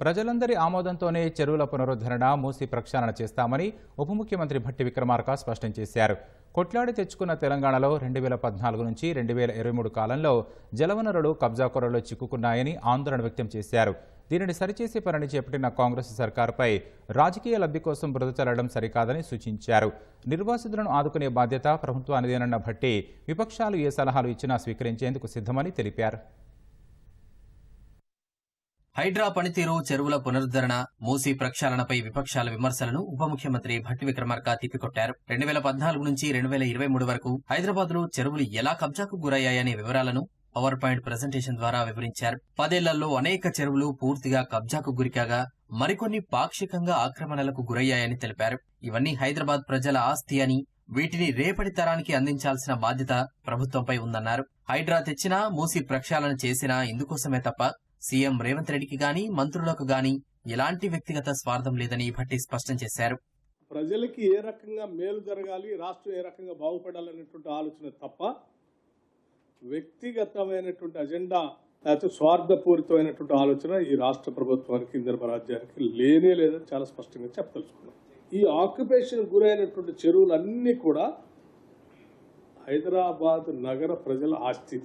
ప్రజలందరి ఆమోదంతోనే చెరువుల పునరుద్ధరణ మూసి ప్రక్షాళన చేస్తామని ఉప ముఖ్యమంత్రి భట్టి విక్రమార్క స్పష్టం చేశారు. కొట్లాడి తెచ్చుకున్న తెలంగాణలో రెండు వేల పద్నాలుగు నుంచి రెండు వేల ఇరవై మూడు కాలంలో జలవనరులు కబ్జాకోరలో చిక్కుకున్నాయని ఆందోళన వ్యక్తం చేశారు. దీనిని సరిచేసే పనిని చేపట్టిన కాంగ్రెస్ సర్కారుపై రాజకీయ లబ్ధి కోసం బురద చల్లడం సరికాదని సూచించారు. నిర్వాసితులను ఆదుకునే బాధ్యత ప్రభుత్వానిదేనన్న భట్టి విపక్షాలు ఏ సలహాలు ఇచ్చినా స్వీకరించేందుకు సిద్ధమని తెలిపారు. హైడ్రా పనితీరు చెరువుల పునరుద్ధరణ మూసీ ప్రక్షాళనపై విపక్షాల విమర్శలను ఉప ముఖ్యమంత్రి భట్టి విక్రమార్క తిప్పికొట్టారు. రెండు వేల పద్నాలుగు నుంచి రెండు వేల ఇరవై మూడు వరకు హైదరాబాద్లో చెరువులు ఎలా కబ్జాకు గురయ్యాయనే వివరాలను పవర్ పాయింట్ ప్రజెంటేషన్ ద్వారా వివరించారు. పదేళ్ళలో అనేక చెరువులు పూర్తిగా కబ్జాకు గురికాగా మరికొన్ని పాక్షికంగా ఆక్రమణలకు గురయ్యాయని తెలిపారు. ఇవన్నీ హైదరాబాద్ ప్రజల ఆస్తి అని వీటిని రేపటి తరానికి అందించాల్సిన బాధ్యత ప్రభుత్వంపై ఉందన్నారు. హైడ్రా తెచ్చినా మూసి ప్రక్షాళన చేసినా ఇందుకోసమే తప్ప సీఎం రేవంత్ రెడ్డికి గాని మంత్రులకు గాని ఎలాంటి వ్యక్తిగత స్వార్థం లేదని భట్టి స్పష్టం చేశారు. ప్రజలకి ఏ రకంగా మేలు జరగాలి రాష్ట్రం ఏ రకంగా బాగుపడాలనేటువంటి ఆలోచన తప్ప వ్యక్తిగతమైనటువంటి అజెండా లేకపోతే స్వార్థపూరితమైనటువంటి ఆలోచన ఈ రాష్ట్ర ప్రభుత్వానికి ఇందిరమ రాజ్యానికి లేనే లేదని చాలా స్పష్టంగా చెప్పదలుచుకున్నాం. ఈ ఆక్యుపేషన్ గురైనటువంటి చెరువులన్నీ కూడా హైదరాబాద్ నగర ప్రజల ఆస్తి.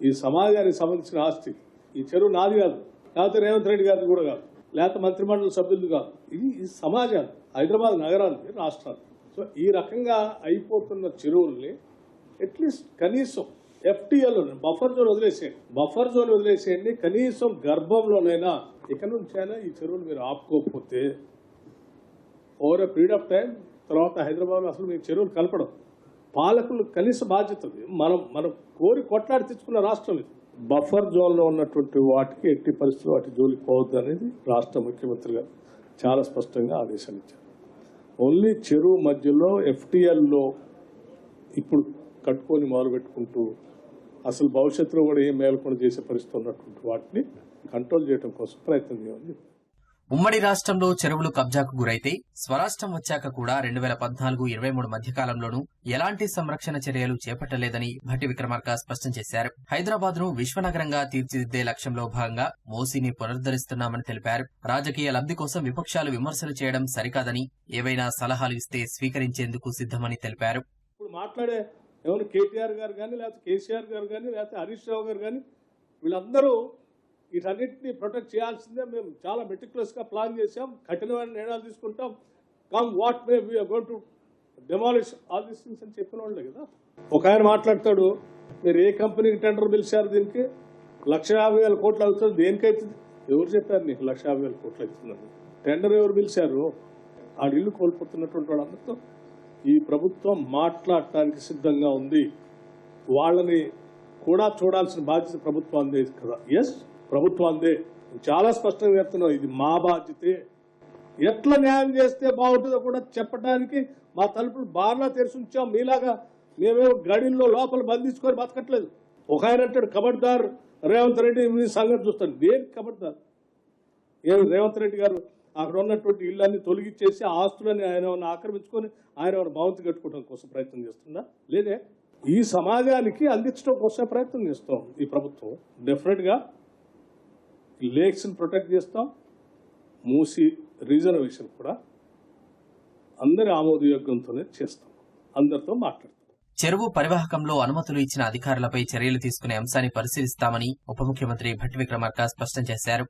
ఈ సమాజానికి సంబంధించిన ఆస్తి. ఈ చెరువు నాది కాదు లేకపోతే రేవంత్ రెడ్డి గారిది కూడా కాదు లేకపోతే మంత్రిమండలి సభ్యులు కాదు. ఇది ఈ సమాజాలు హైదరాబాద్ నగరాలకి రాష్ట్రాలు. సో ఈ రకంగా అయిపోతున్న చెరువుల్ని అట్లీస్ట్ కనీసం ఎఫ్టీఎల్ బఫర్ జోన్ వదిలేసేయండి. బఫర్ జోన్ వదిలేసేయండి కనీసం గర్భంలోనైనా ఇక నుంచైనా ఈ చెరువులు మీరు ఆపుకోకపోతే over a period of time తర్వాత హైదరాబాద్లో అసలు మీకు చెరువులు కలపడం పాలకులు కనీస బాధ్యత మనం మనం కోరి కొట్లాడి తెచ్చుకున్న రాష్ట్రం ఇది. బఫర్ జోన్లో ఉన్నటువంటి వాటికి ఎట్టి పరిస్థితులు వాటి జోలికి పోవద్దు అనేది రాష్ట్ర ముఖ్యమంత్రి గారు చాలా స్పష్టంగా ఆదేశాలు ఇచ్చారు. ఓన్లీ చెరువు మధ్యలో ఎఫ్టీఎల్లో ఇప్పుడు కట్టుకొని మొదలుపెట్టుకుంటూ అసలు భవిష్యత్తులో కూడా ఏం మేల్కొని చేసే పరిస్థితి ఉన్నటువంటి వాటిని కంట్రోల్ చేయడం కోసం ప్రయత్నం చేయాలి ఉమ్మడి రాష్ట్రంలో చెరువులు కబ్జాకు గురైతే స్వరాష్ట్రం వచ్చాక కూడా రెండు వేల పద్నాలుగు ఇరవై మూడు మధ్యకాలంలోనూ ఎలాంటి సంరక్షణ చర్యలు చేపట్టలేదని భట్టి విక్రమార్క స్పష్టం చేశారు. హైదరాబాద్ను విశ్వనగరంగా తీర్చిదిద్దే లక్ష్యంలో భాగంగా మోసీని పునరుద్ధరిస్తున్నామని తెలిపారు. రాజకీయ లబ్ధి కోసం విపక్షాలు విమర్శలు చేయడం సరికాదని ఏవైనా సలహాలు ఇస్తే స్వీకరించేందుకు సిద్ధమని తెలిపారు. ఇప్పుడు మాట్లాడే కేటీఆర్ గారు కానీ లేకపోతే కేసీఆర్ గారు కానీ లేకపోతే హరీష్ రావు గారు కానీ వీళ్ళందరూ వీటన్నిటిని ప్రొటెక్ట్ చేయాల్సిందే. మేము చాలా మెటిక్యులస్గా ప్లాన్ చేసాం కఠినమైన నిర్ణయాలు తీసుకుంటాం. Come what may we're gonna demolish all this things అని చెప్పిన వాళ్ళే కదా. ఒక ఆయన మాట్లాడతాడు మీరు ఏ కంపెనీకి టెండర్ పిలిచారు దీనికి? లక్ష యాభై వేల కోట్లు అవుతుంది. దేనికైతుంది ఎవరు చెప్పారు నీకు లక్ష యాభై వేల కోట్లు అవుతుందని? టెండర్ ఎవరు పిలిచారు? ఆ ఇల్లు కోల్పోతున్నటువంటి వాళ్ళందరితో. ఈ ప్రభుత్వం మాట్లాడటానికి సిద్ధంగా ఉంది. వాళ్ళని కూడా చూడాల్సిన బాధ్యత ప్రభుత్వం అందేది కదా. ఎస్ ప్రభుత్వాలదే. చాలా స్పష్టంగా చెప్తున్నాం ఇది మా బాధ్యతే. ఎట్లా న్యాయం చేస్తే బాగుంటుందో కూడా చెప్పడానికి మా తలుపులు బాగా తెరిచి ఉంచాం. మీలాగా మేమేమో గడిల్లో లోపల బంధించుకొని బతకట్లేదు. ఒక ఆయన అంటాడు కబడ్దార్ రేవంత్ రెడ్డి మీ సంగతి చూస్తాను దేనికి కబడ్దార్ ఏం రేవంత్ రెడ్డి గారు అక్కడ ఉన్నటువంటి ఇళ్ళన్ని తొలగించేసి ఆస్తులని ఆయన ఆక్రమించుకొని ఆయన ఏమైనా భవంతి కట్టుకోవడం కోసం ప్రయత్నం చేస్తుందా? లేదే. ఈ సమాజానికి అందించడం కోసం ప్రయత్నం చేస్తాం ఈ ప్రభుత్వం. డెఫినెట్గా లేక్స్ని ప్రొటెక్ట్ చేస్తాం. మూసి రిజర్వేషన్ కూడా అందరి ఆమోదయోగ్యంతోనే చేస్తాం. అందరితో మాట్లాడతాం. చెరువు పరివాహకంలో అనుమతులు ఇచ్చిన అధికారులపై చర్యలు తీసుకునే అంశాన్ని పరిశీలిస్తామని ఉప ముఖ్యమంత్రి భట్టి విక్రమార్క స్పష్టం చేశారు.